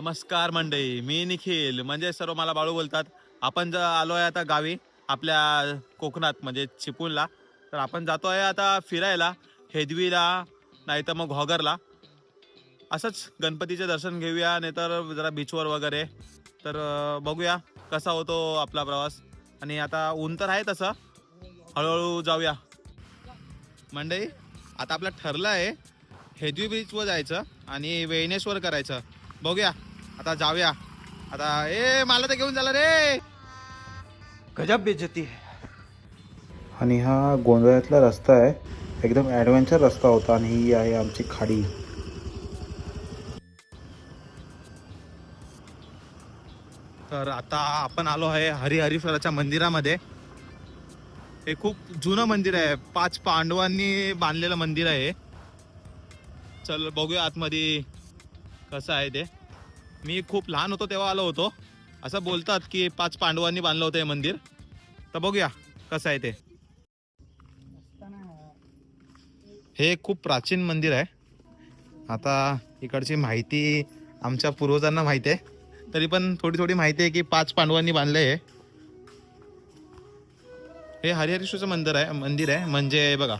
नमस्कार मंडळी मी निखिल. म्हणजे सर्व मला बाळू बोलतात. आपण जर आलो आहे आता गावी आपल्या कोकणात म्हणजे चिपळूणला. तर आपण जातो आहे आता फिरायला हेदवीला नाही तर मग घॉगरला. असंच गणपतीचे दर्शन घेऊया नाहीतर जरा बीचवर वगैरे. तर बघूया कसा होतो आपला प्रवास. आणि आता ऊन तर आहे तसं. हळूहळू जाऊया. मंडळी आता आपलं ठरलं आहे हेदवी बीचवर जायचं आणि वेणेश्वर करायचं. बघूया. आता जाऊया. आता ए मला तर घेऊन झालं रे. गजब बेइज्जती है. आणि हा गोंधळ्यातला रस्ता आहे. एकदम ॲडव्हेंचर रस्ता होता आणि ही आहे आमची खाडी. तर आता आपण आलो आहे हरिहरीश्वराच्या मंदिरामध्ये. हे खूप जुनं मंदिर आहे. पाच पांडवांनी बांधलेलं मंदिर आहे चल बघूया आतमध्ये कसं आहे ते. मी खूप लहान होतो तेव्हा आलो होतो. असं बोलतात की पाच पांडवांनी बांधलं होतं हे मंदिर. तर बघूया कसं आहे ते. हे खूप प्राचीन मंदिर आहे. आता इकडची माहिती आमच्या पूर्वजांना माहिती आहे. तरी पण थोडी थोडी माहिती आहे की पाच पांडवांनी बांधले हे. हे हरिहरेश्वरचं मंदिर आहे मंदिर आहे. म्हणजे बघा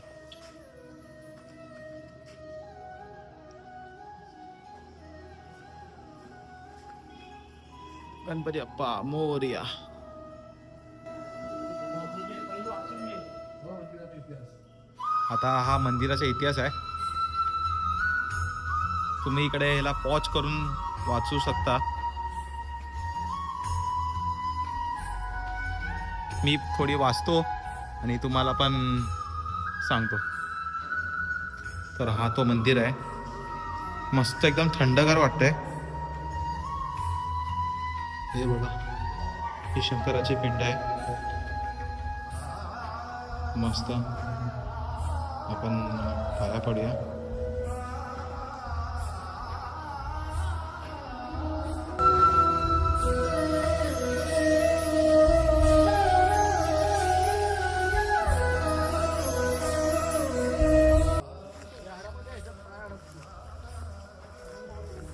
गणपती अप्पा मोरिया आता हा मंदिराचा इतिहास आहे. तुम्ही इकडे ह्याला पॉच करून वाचू शकता. मी थोडी वाचतो आणि तुम्हाला पण सांगतो. तर हा तो मंदिर आहे. मस्त एकदम थंडगार वाटतंय. हे बघा ही शंकराची पिंड आहे. मस्त. आपण पाया पडूया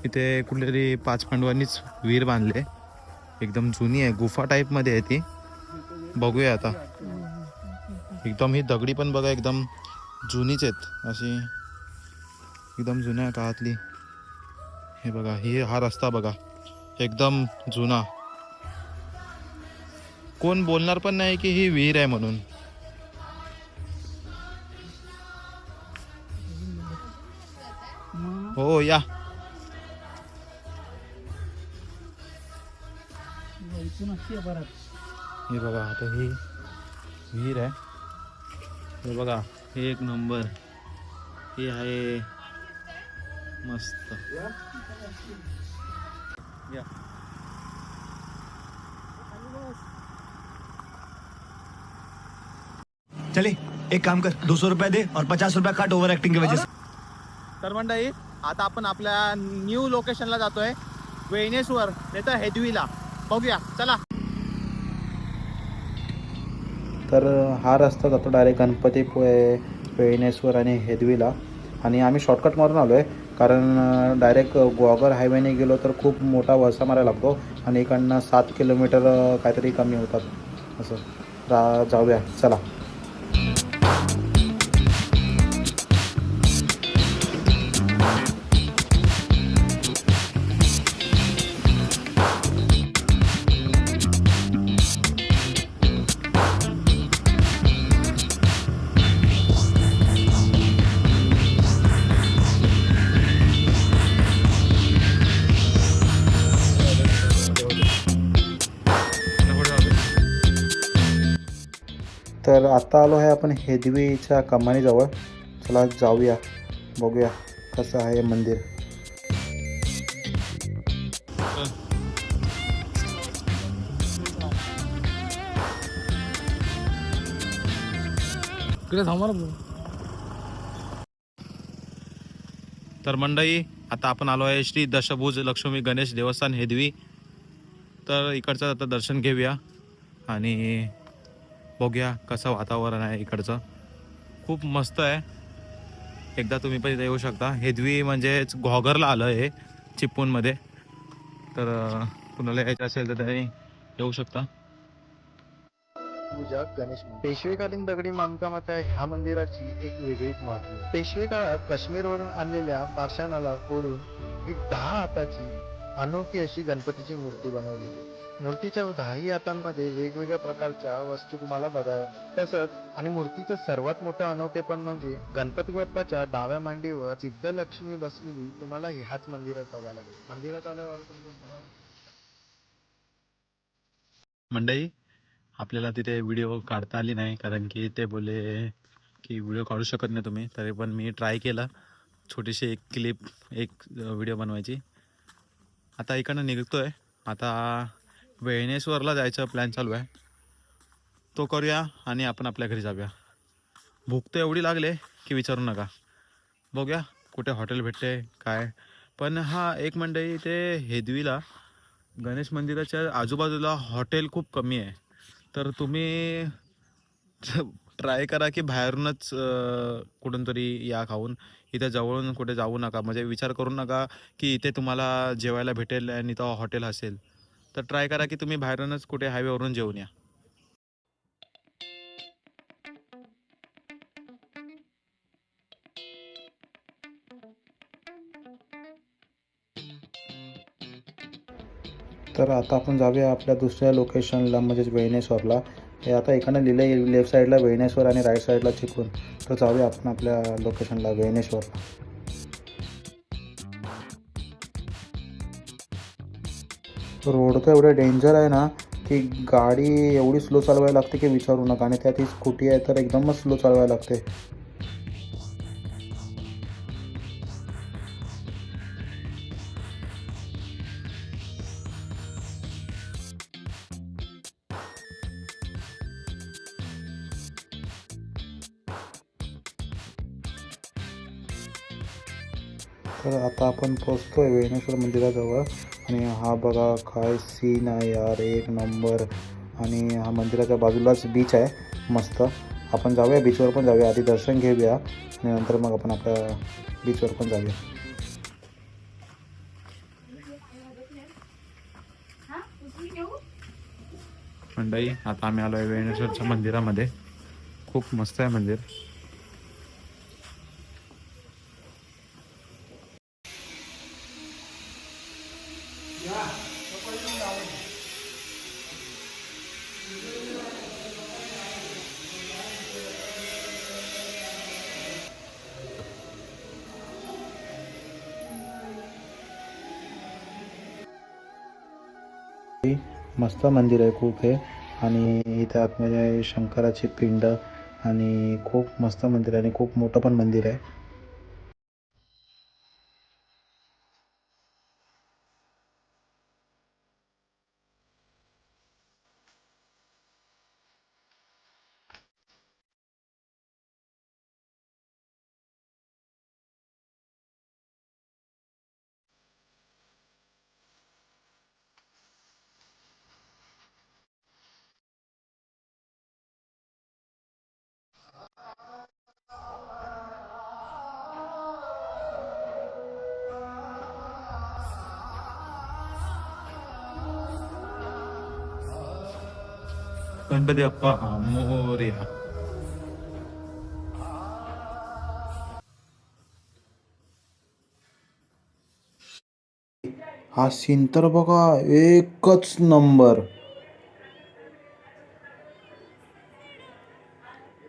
इथे कुठलेतरी पाच पांडवांनीच विहीर बांधले एकदम जुनी आहे गुफा टाईपमध्ये आहे ती. बघूया आता. एकदम ही दगडी पण बघा एकदम जुनीच आहेत. अशी एकदम जुन्या काळातली. हे बघा ही हा रस्ता बघा. एकदम जुना. कोण बोलणार पण नाही की ही विहीर आहे म्हणून. हो या. हे बघा आता ही विहीर आहे. हे बघा हे एक नंबर. हे आहे मस्त. या. चले एक काम कर दो सौ रुपया दे और पचास रुपया काट ओवर एक्टिंग की वजह से तर मंडळी आता आपण आपल्या न्यू लोकेशनला जातोय. वेणेश्वर नाही तर हेदवीला. बघूया. चला. तर हा रस्ता जातो डायरेक्ट गणपतीपुळे वेळनेश्वर आणि हेदवीला. आणि आम्ही शॉर्टकट मारून आलो आहे कारण डायरेक्ट ग्वागर हायवेने गेलो तर खूप मोठा वळसा मारायला लागतो. आणि इकडनं सात किलोमीटर काहीतरी कमी होतात. असं. रा जाऊया. चला. तर आत्ता आलो आहे आपण हेदवीच्या कमानीजवळ. चला जाऊया बघूया कसं आहे हे मंदिर तर मंडळी आता आपण आलो आहे श्री दशभुज लक्ष्मी गणेश देवस्थान हेदवी. तर इकडचं आता दर्शन घेऊया. आणि बघूया कसं वातावरण आहे इकडचं. खूप मस्त आहे. एकदा तुम्ही पण इथे येऊ शकता. हेदवी म्हणजेच घॉगरला आलं हे चिपळूणमध्ये. तर कुणाला यायचं असेल तर त्यांनी येऊ शकता. पूजा गणेश पेशवेकालीन दगडी बांधकामात ह्या मंदिराची एक वेगळीच महत्त्व पेशवे काळात काश्मीरवरून आणलेल्या पाषाणाला फोडून एक दहा हाताची अनोखी अशी गणपतीची मूर्ती बनवली मूर्तीच्या दहाही हातांमध्ये वेगवेगळ्या प्रकारच्या वस्तू तुम्हाला बघायला तसंच आणि मूर्तीचं सर्वात मोठं अनोखेपण म्हणजे गणपती बाप्पाच्या डाव्या मांडीवर सिद्धलक्ष्मी बसलेली तुम्हाला ह्याच मंदिरात बघायला लागेल मंदिरात आल्यावर मंडई आपल्याला तिथे व्हिडिओ काढता आली नाही कारण की ते बोलले की व्हिडिओ काढू शकत नाही तुम्ही तरी पण मी ट्राय केला. छोटीशी एक क्लिप एक व्हिडिओ बनवायची. आता इकडनं निघतोय. आता वेळनेश्वरला जायचं प्लॅन चालू आहे. तो करूया आणि आपण आपल्या घरी जाऊया. भूक तर एवढी लागले की विचारू नका. बघूया कुठे हॉटेल भेटते काय. पण हा एक मंडई ते हेदवीला गणेश मंदिराच्या आजूबाजूला हॉटेल खूप कमी आहे. तर तुम्ही ट्राय करा की बाहेरूनच कुठून तरी या खाऊन. इथे जवळून कुठे जाऊ नका. म्हणजे विचार करू नका की इथे तुम्हाला जेवायला भेटेल आणि इथं हॉटेल असेल. तर ट्राय करा की तुम्ही बाहेरूनच कुठे हायवेवरून जेवून या. तर आता आपण जाऊया आपल्या दुसऱ्या लोकेशनला म्हणजेच वेणेश्वरला. हे आता एकानं लिहिलं आहे लेफ्ट साईडला वेणेश्वर आणि राईट साईडला चिकून. तर जाऊया आपण आपल्या लोकेशनला वेणेश्वरला. रोडचं एवढं डेंजर आहे ना की गाडी एवढी स्लो चालवायला लागते की विचारू नका. आणि त्यात ही स्कूटी आहे तर एकदमच स्लो चालवायला लागते. तर आता आपण पोचतोय वेणेश्वर मंदिराजवळ. आणि हा बघा काय सीन आहे यार. एक नंबर आणि हा मंदिराच्या बाजूलाच बीच आहे. मस्त. आपण जाऊया बीचवर पण जाऊया. आधी दर्शन घेऊया. आणि नंतर मग आपण आपल्या बीचवर पण जाऊया. मंडई आता आम्ही आलो आहे वेणेश्वरच्या मंदिरामध्ये. खूप मस्त आहे मंदिर. मस्त मंदिर आहे खूप हे. आणि इथे आतमध्ये आहे शंकराची पिंड आणि खूप मस्त मंदिर आहे आणि खूप मोठं पण मंदिर आहे. गणपती अप्पा मोर्या हा सीन तर बघा एकच नंबर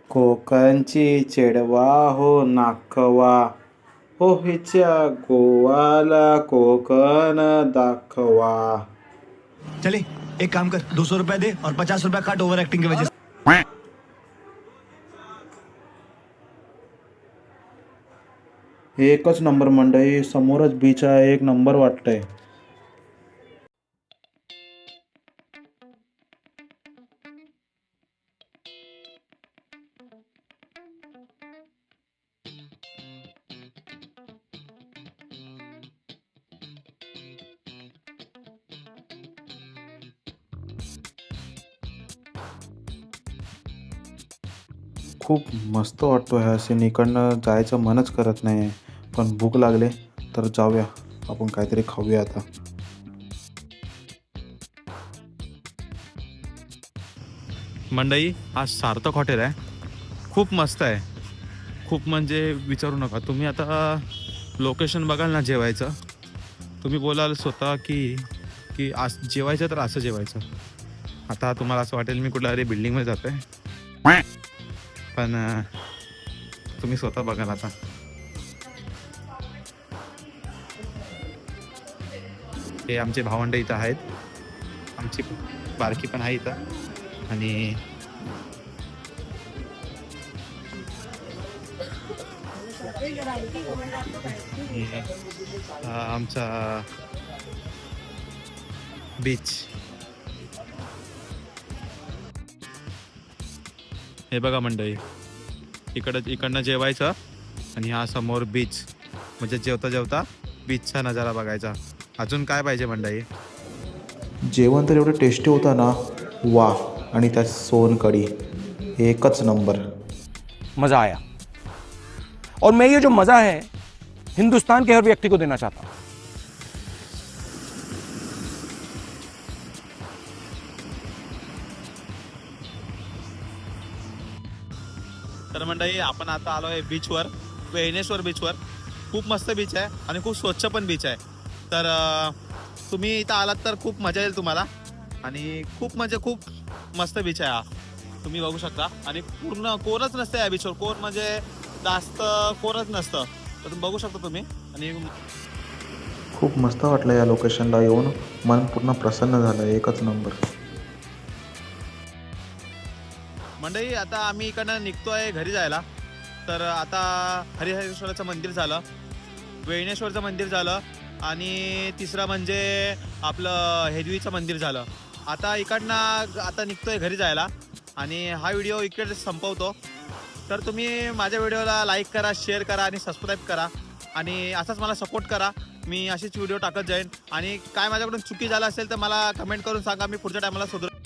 कोकणची चेडवा हो नाखवा हो हिच्या गोवाला कोकण दाखवा चले एक काम कर दो सौ रुपया दे और पचास रुपया काट ओवर एक्टिंग की वजह से। एकच नंबर मंडई समोरच बीच आहे एक नंबर वाटतंय. खूप मस्त वाटतो आहे असे इकडनं जायचं मनच करत नाही आहे पण भूक लागले तर जाऊया. आपण काहीतरी खाऊया आता. मंडई हा सार्थक हॉटेल आहे. खूप मस्त आहे. खूप म्हणजे विचारू नका. तुम्ही आता लोकेशन बघाल ना जेवायचं. तुम्ही बोलाल स्वतः की की आस जेवायचं तर असं जेवायचं. आता तुम्हाला असं वाटेल मी कुठल्या तरी बिल्डिंगमध्ये जातो आहे पण तुम्ही स्वतः बघाल आता. हे आमचे भावंड इथं आहेत. आमची बारकी पण आहे इथं. आणि आमचा बीच हे बघा मंडळी. इकडं इकडनं जेवायचं आणि हा समोर बीच म्हणजे जेवता जेवता बीचचा नजारा बघायचा. अजून काय पाहिजे मंडळी? जेवण तर एवढं टेस्टी होतं ना. वा आणि त्यात सोनकढी एकच नंबर मज़ा आया. और मैं ये जो मज़ा है हिंदुस्तान के हर व्यक्ति को देना चाहता हूँ। तर मंडळी आपण आता आलो आहे बीचवर वेणेश्वर बीचवर खूप मस्त बीच आहे आणि खूप स्वच्छ पण बीच आहे. तर तुम्ही इथं आलात तर खूप मजा येईल तुम्हाला. आणि खूप म्हणजे खूप मस्त बीच आहे हा. तुम्ही बघू शकता. आणि पूर्ण कोरच नसतं या बीचवर कोर म्हणजे जास्त कोरच नसतं. तर तुम्ही बघू शकता तुम्ही. आणि खूप मस्त वाटलं या लोकेशनला येऊन. मन पूर्ण प्रसन्न झालं. एकच नंबर मंडळी आता आम्ही इकडनं निघतो आहे घरी जायला. तर आता हरिहरेश्वराचं मंदिर झालं. वेणेश्वरचं मंदिर झालं. आणि तिसरं म्हणजे आपलं हेदवीचं मंदिर झालं. आता इकडनं आता निघतो आहे घरी जायला. आणि हा व्हिडिओ इकडे संपवतो. तर तुम्ही माझ्या व्हिडिओला लाईक करा शेअर करा आणि सबस्क्राईब करा. आणि असाच मला सपोर्ट करा. मी अशीच व्हिडिओ टाकत जाईन. आणि काय माझ्याकडून चुकी झालं असेल तर मला कमेंट करून सांगा. मी पुढच्या टायमाला सुधार